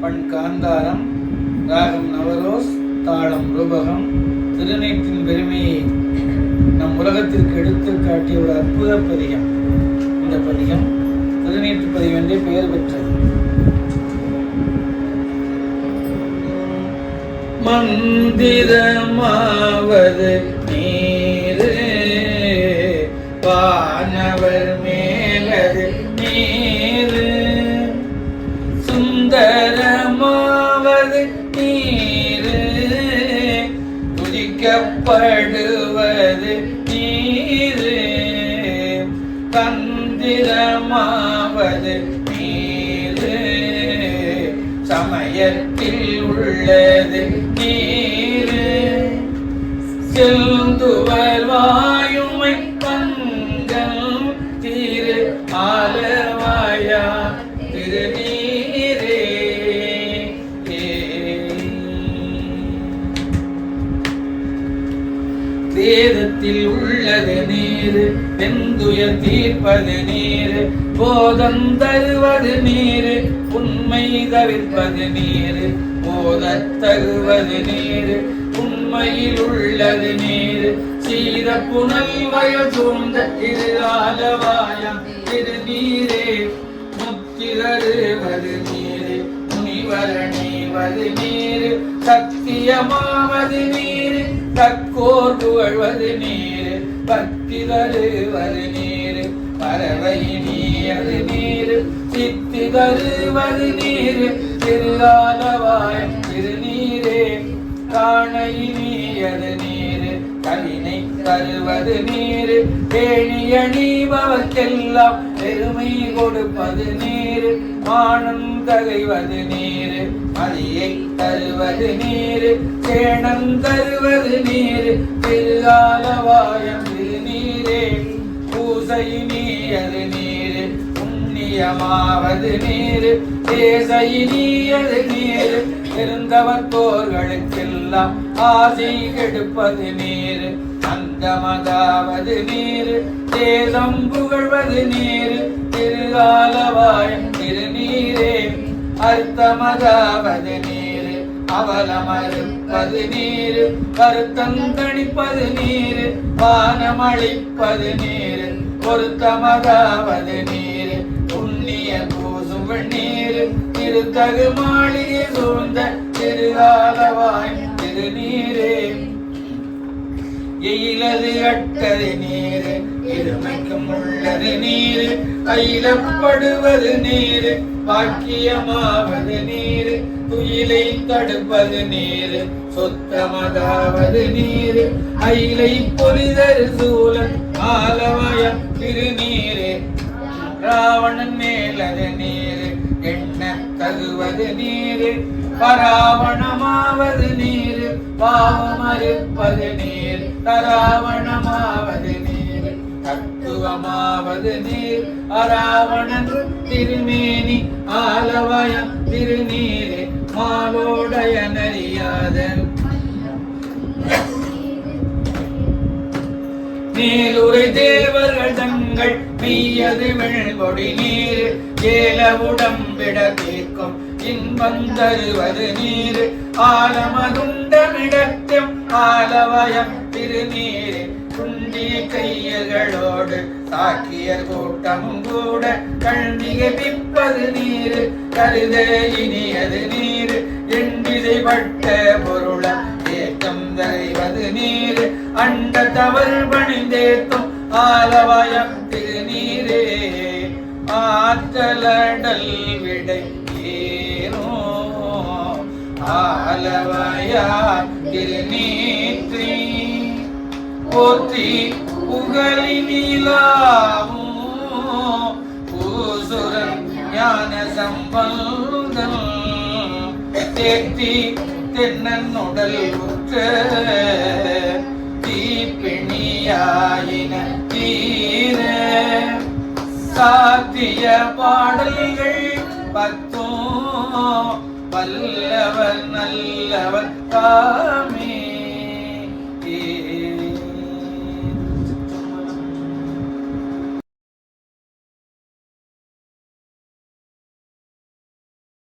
பண் காந்தாரம் ராகம் நவரோஸ் தாளம் ரூபகம் திருநீற்றின் பெருமையை நம் உலகத்திற்கு எடுத்து காட்டிய ஒரு அற்புத பதிகம். இந்த பதிகம் திருநீட்டு பதிகம் என்றே பெயர் பெற்றது. மந்திரமாவது நீ துதிக்கப்படுவது நீரு. தந்திரமாவது நீரு. சமயத்தில் உள்ளது நீரு. செல்துவர் வேதத்தில் உள்ளது நீர் வெந்துயர் தீர்ப்பது நீர் போதம் தருவது நீர் உண்மை தவிர்ப்பது நீர் போதத் தருவது நீர் உண்மையில் உள்ளது நீர். சீர புனல் வயல் சூழ்ந்த திரு ஆலவாயம் திரு நீரே முத்திரருவது நீர் முனிவரணிவது நீர் சத்தியமாவது நீர். தக்கோர் புகழ்வது நீர் பக்தி தருவது நீர் பறவை நீயது நீர் சித்தி தருவது நீர் திருஆலவாயம் திருநீரே காணை நீயது நீர் கவினை தருவது நீர் பேணிய நீபவர்க்கெல்லாம் பெருமை கொடுப்பது நீர் மானம் தகைவது நீர் மதியை தருவது நீர் சேணம் தருவது நீர் திருஆலவாயம் திருநீரே பூசை நீயது நீர் புண்ணியமாவது நீர் தேசை நீயது நீர் இருந்தவர் போர்களுக்கெல்லாம் ஆசை கெடுப்பது நீர். அந்தமதாவது நீர் தேசம் புகழ்வது நீர். திருகாலவாயம் திருநீரே அர்த்தமதாவது நீர். அவலமறுப்பது நீர் கருத்தங்கணிப்பது நீர். வானமளிப்பது நீர் பொருத்தமதாவது நீர். புண்ணிய பூசும் நீர் திருத்தகு மாளிகை சூழ்ந்த கட்டது அட்டது நீர் இருமைக்கும் உள்ளது நீர் கையிலப்படுவது நீர் பாக்கியமாவது நீர் துயிலை தடுப்பது நீர் சொத்தமதாவது நீர் அயிலை பொலிதரு சூழல் ஆலமயம் திருநீரே ராவணன் மேலது நீர். தகுவது நீர். பராவணமாவது நீர். பாவமறுப்பது நீர். தராவணமாவது நீர். தத்துவமாவது நீர். அராவணன் திருமேனி ஆலவயம் திருநீரே. மாலோடைய நறியாதன் நீலுரை தேவர்கள் தங்கள் மெய்யது மெழ்கொடி நீர். ஏல உடம்பிட தீர்க்கும் இன்பம் தருவது நீர். ஆலமதுண்டமிடத்தும் ஆலவயம் திருநீர். குண்டிய கையர்களோடு சாக்கியர் கூட்டமும் கூட கண்ணிகை பிப்பது நீர். கருத இனியது நீர். எண்டிதைப்பட்ட பொருள ஏக்கம் தரைவது நீர். அண்ட தவறு பணிந்தேத்தும் ஆலவயம் திருநீர். ஆற்றலடல் விடைக்கேனோ ஏனோ ஆலவாயா திருநீற்றி போற்றி புகழி நீலாவும் பூசுரன் ஞான சம்பந்தம் தேத்தி தென்னன் உடல் உற்ற தீப்பிணியாயின தீரே சாத்திய பாடல்கள் பத்தும் வல்லவர் நல்லவர் தாமே.